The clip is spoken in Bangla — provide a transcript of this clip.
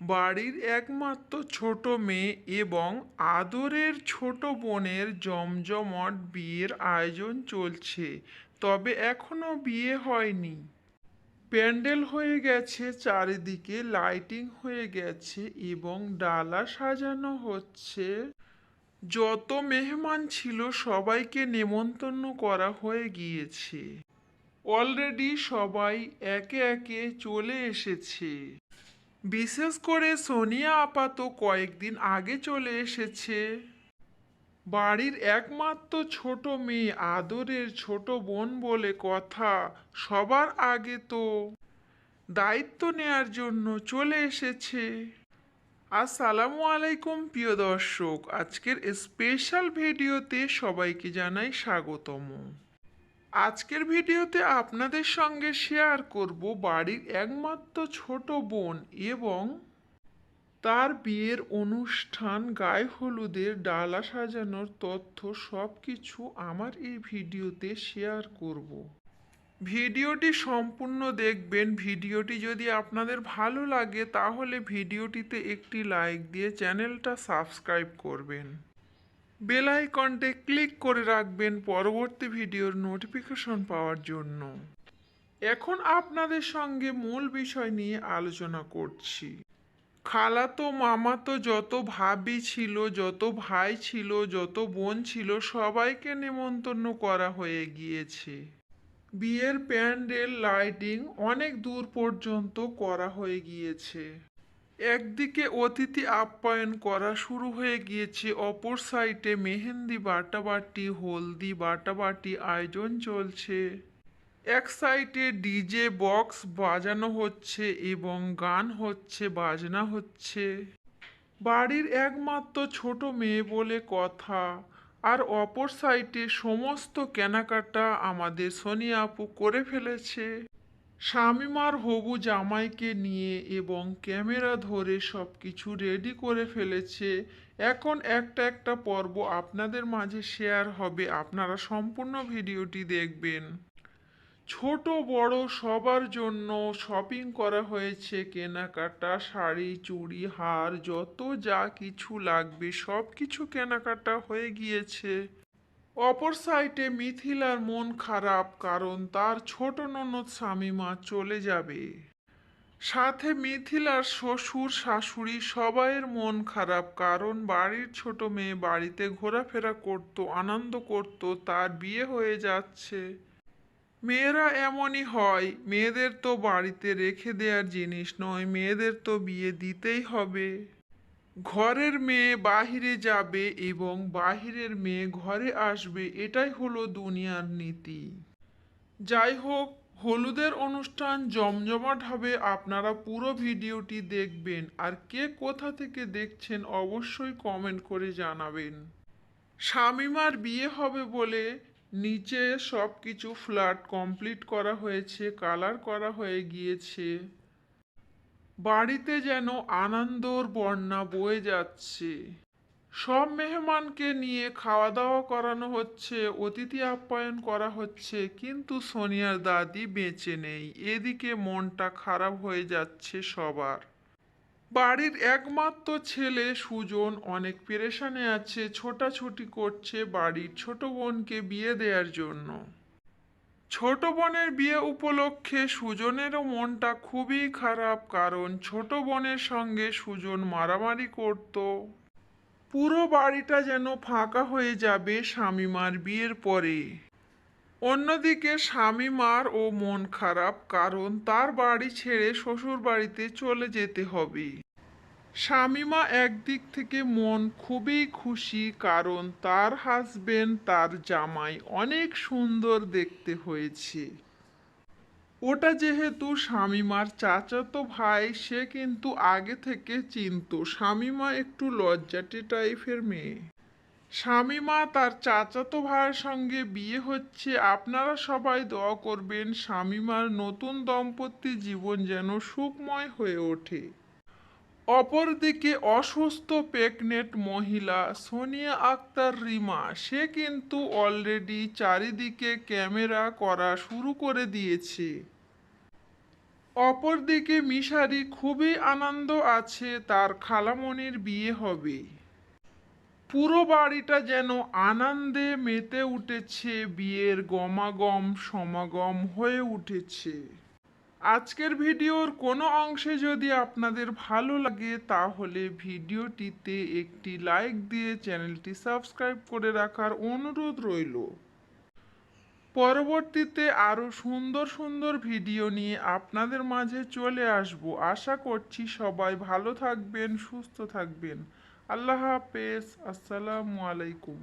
বাড়ির একমাত্র ছোট মেয়ে এবং আদরের ছোট বোনের জমজমট বিয়ের আয়োজন চলছে, তবে এখনও বিয়ে হয়নি। প্যান্ডেল হয়ে গেছে, চারিদিকে লাইটিং হয়ে গেছে এবং ডালা সাজানো হচ্ছে। যত মেহমান ছিল, সবাইকে নেমন্তন্ন করা হয়ে গিয়েছে। অলরেডি সবাই একে একে চলে এসেছে। বিশেষ করে সোনিয়া আপা তো কয়েকদিন আগে চলে এসেছে। বাড়ির একমাত্র ছোট মেয়ে, আদরের ছোট বোন বলে কথা, সবার আগে তো দায়িত্ব নেয়ার জন্য চলে এসেছে। আসসালামু আলাইকুম প্রিয় দর্শক, আজকের স্পেশাল ভিডিওতে সবাইকে জানাই স্বাগতম। আজকের ভিডিওতে আপনাদের সঙ্গে শেয়ার করব বাড়ির একমাত্র ছোট বোন এবং তার বিয়ের অনুষ্ঠান, গায়ে হলুদের ডালা সাজানোর তথ্য সব কিছু আমার এই ভিডিওতে শেয়ার করব। ভিডিওটি সম্পূর্ণ দেখবেন। ভিডিওটি যদি আপনাদের ভালো লাগে, তাহলে ভিডিওটিতে একটি লাইক দিয়ে চ্যানেলটা সাবস্ক্রাইব করবেন। বেল আইকনটে ক্লিক করে রাখবেন পরবর্তী ভিডিওর নোটিফিকেশন পাওয়ার জন্য। এখন আপনাদের সঙ্গে মূল বিষয় নিয়ে আলোচনা করছি। খালাতো মামাতো যত ভাবি ছিল, যত ভাই ছিল, যত বোন ছিল, সবাইকে নেমন্তন্ন করা হয়ে গিয়েছে। বিয়ের প্যান্ডেল, লাইটিং অনেক দূর পর্যন্ত করা হয়ে গিয়েছে। একদিকে অতিথি আপ্যায়ন করা শুরু হয়ে গিয়েছে, অপর সাইটে মেহেন্দি বাটাবাটি, হলদি বাটাবাটি আয়োজন চলছে। এক সাইটে ডিজে বক্স বাজানো হচ্ছে এবং গান হচ্ছে, বাজনা হচ্ছে। বাড়ির একমাত্র ছোট মেয়ে বলে কথা, আর অপর সাইটে সমস্ত কেনাকাটা আমাদের সোনিয়া আপু করে ফেলেছে। শামিমার হবু জামাইকে নিয়ে এবং ক্যামেরা ধরে সব কিছু রেডি করে ফেলেছে। এখন একটা একটা পর্ব আপনাদের মাঝে শেয়ার হবে। আপনারা সম্পূর্ণ ভিডিওটি দেখবেন। ছোট, বড় সবার জন্য শপিং করা হয়েছে। কেনাকাটা, শাড়ি, চুড়ি, হার, যত যা কিছু লাগবে সব কিছু কেনাকাটা হয়ে গিয়েছে। অপর সাইটে মিথিলার মন খারাপ, কারণ তার ছোট ননদ স্বামীমা চলে যাবে। সাথে মিথিলার শ্বশুর, শাশুড়ি সবাইয়ের মন খারাপ, কারণ বাড়ির ছোট মেয়ে বাড়িতে ঘোরাফেরা করত, আনন্দ করত, তার বিয়ে হয়ে যাচ্ছে। মেয়েরা এমনই হয়, মেয়েদের তো বাড়িতে রেখে দেওয়ার জিনিস নয়, মেয়েদের তো বিয়ে দিতেই হবে। ঘরের মেয়ে বাহিরে যাবে এবং বাহিরের মেয়ে ঘরে আসবে, এটাই হলো দুনিয়ার নীতি। যাই হোক, হলুদের অনুষ্ঠান জমজমাট হবে, আপনারা পুরো ভিডিওটি দেখবেন, আর কে কোথা থেকে দেখছেন অবশ্যই কমেন্ট করে জানাবেন। শামিমার বিয়ে হবে বলে নিচে সব কিছু ফ্ল্যাট কমপ্লিট করা হয়েছে কালার করা হয়ে গিয়েছে। বাড়িতে যেন আনন্দর বন্যা বয়ে যাচ্ছে। সব মেহমানকে নিয়ে খাওয়া দাওয়া করানো হচ্ছে, অতিথি আপ্যায়ন করা হচ্ছে, কিন্তু সোনিয়ার দাদি বেঁচে নেই। এদিকে মনটা খারাপ হয়ে যাচ্ছে সবার। বাড়ির একমাত্র ছেলে সুজন অনেক পেরেশানে আছে, ছোটাছুটি করছে বাড়ির ছোট বোনকে বিয়ে দেওয়ার জন্য। ছোট বোনের বিয়ে উপলক্ষে সুজনেরও মনটা খুবই খারাপ কারণ ছোট বোনের সঙ্গে সুজন মারামারি করত। পুরো বাড়িটা যেন ফাঁকা হয়ে যাবে স্বামীমার বিয়ের পরে। অন্যদিকে স্বামীমার ও মন খারাপ কারণ তার বাড়ি ছেড়ে শ্বশুর বাড়িতে চলে যেতে হবে। স্বামীমা একদিক থেকে মন খুবই খুশি কারণ তার হাজবেন্ড তার জামাই অনেক সুন্দর দেখতে হয়েছে। ওটা যেহেতু স্বামীমার চাচাতো ভাই, সে কিন্তু আগে থেকে চিনত স্বামীমা একটু লজ্জাটে টাইপের মেয়ে। স্বামীমা তার চাচাতো ভাইয়ের সঙ্গে বিয়ে হচ্ছে, আপনারা সবাই দোয়া করবেন স্বামীমার নতুন দম্পতি জীবন যেন সুখময় হয়ে ওঠে। অপরদিকে অসুস্থ প্রেগনেন্ট মহিলা সোনিয়া আক্তার রিমা, সে কিন্তু অলরেডি চারিদিকে ক্যামেরা করা শুরু করে দিয়েছে। অপরদিকে মিশারি খুবই আনন্দ আছে, তার খালামণির বিয়ে হবে। পুরো বাড়িটা যেন আনন্দে মেতে উঠেছে, বিয়ের গমাগম, সমাগম হয়ে উঠেছে। আজকের ভিডিওর কোনো অংশে যদি আপনাদের ভালো লাগে, তাহলে ভিডিওটিতে একটি লাইক দিয়ে চ্যানেলটি সাবস্ক্রাইব করে রাখার অনুরোধ রইল। পরবর্তীতে আরও সুন্দর সুন্দর ভিডিও নিয়ে আপনাদের মাঝে চলে আসব। আশা করছি সবাই ভালো থাকবেন, সুস্থ থাকবেন। আল্লাহ হাফেজ। আসসালামু আলাইকুম।